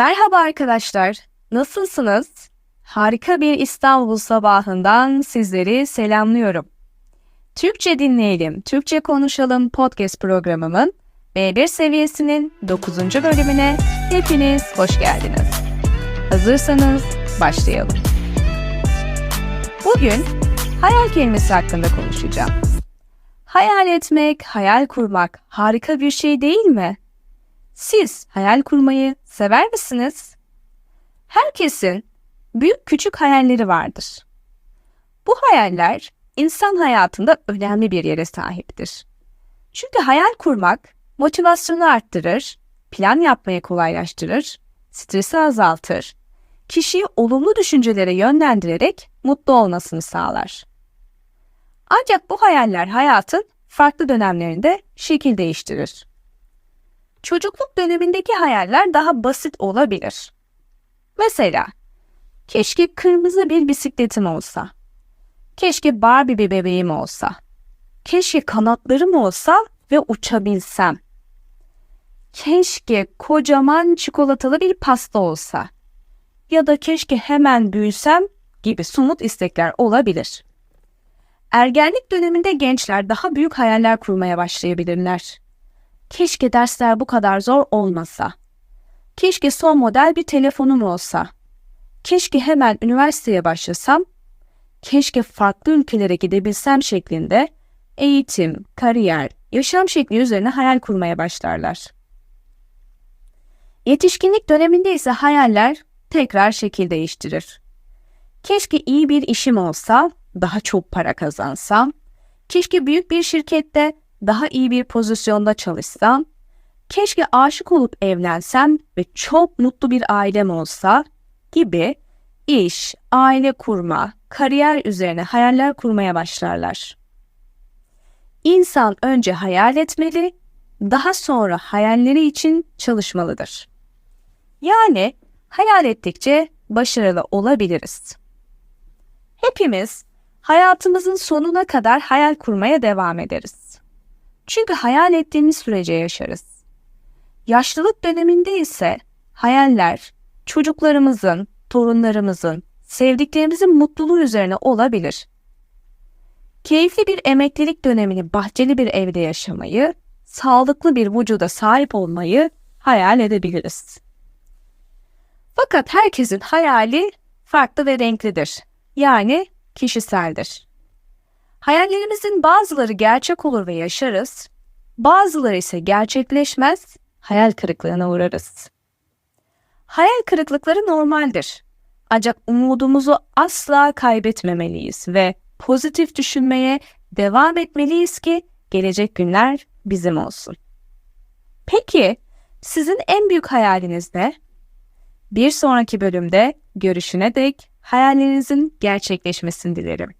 Merhaba arkadaşlar. Nasılsınız? Harika bir İstanbul sabahından sizleri selamlıyorum. Türkçe dinleyelim, Türkçe konuşalım podcast programımın B1 seviyesinin 9. bölümüne hepiniz hoş geldiniz. Hazırsanız başlayalım. Bugün hayal kelimesi hakkında konuşacağım. Hayal etmek, hayal kurmak harika bir şey değil mi? Siz hayal kurmayı sever misiniz? Herkesin büyük küçük hayalleri vardır. Bu hayaller insan hayatında önemli bir yere sahiptir. Çünkü hayal kurmak motivasyonu arttırır, plan yapmayı kolaylaştırır, stresi azaltır, kişiyi olumlu düşüncelere yönlendirerek mutlu olmasını sağlar. Ancak bu hayaller hayatın farklı dönemlerinde şekil değiştirir. Çocukluk dönemindeki hayaller daha basit olabilir. Mesela, keşke kırmızı bir bisikletim olsa. Keşke Barbie bir bebeğim olsa. Keşke kanatlarım olsa ve uçabilsem. Keşke kocaman çikolatalı bir pasta olsa. Ya da keşke hemen büyüsem gibi somut istekler olabilir. Ergenlik döneminde gençler daha büyük hayaller kurmaya başlayabilirler. Keşke dersler bu kadar zor olmasa. Keşke son model bir telefonum olsa. Keşke hemen üniversiteye başlasam. Keşke farklı ülkelere gidebilsem şeklinde eğitim, kariyer, yaşam şekli üzerine hayal kurmaya başlarlar. Yetişkinlik döneminde ise hayaller tekrar şekil değiştirir. Keşke iyi bir işim olsa, daha çok para kazansam. Keşke büyük bir şirkette daha iyi bir pozisyonda çalışsam. Keşke aşık olup evlensem ve çok mutlu bir ailem olsa gibi iş, aile kurma, kariyer üzerine hayaller kurmaya başlarlar. İnsan önce hayal etmeli, daha sonra hayalleri için çalışmalıdır. Yani hayal ettikçe başarılı olabiliriz. Hepimiz hayatımızın sonuna kadar hayal kurmaya devam ederiz. Çünkü hayal ettiğimiz sürece yaşarız. Yaşlılık döneminde ise hayaller çocuklarımızın, torunlarımızın, sevdiklerimizin mutluluğu üzerine olabilir. Keyifli bir emeklilik dönemini bahçeli bir evde yaşamayı, sağlıklı bir vücuda sahip olmayı hayal edebiliriz. Fakat herkesin hayali farklı ve renklidir. Yani kişiseldir. Hayallerimizin bazıları gerçek olur ve yaşarız, bazıları ise gerçekleşmez, hayal kırıklığına uğrarız. Hayal kırıklıkları normaldir. Ancak umudumuzu asla kaybetmemeliyiz ve pozitif düşünmeye devam etmeliyiz ki gelecek günler bizim olsun. Peki sizin en büyük hayaliniz ne? Bir sonraki bölümde görüşüne dek hayallerinizin gerçekleşmesini dilerim.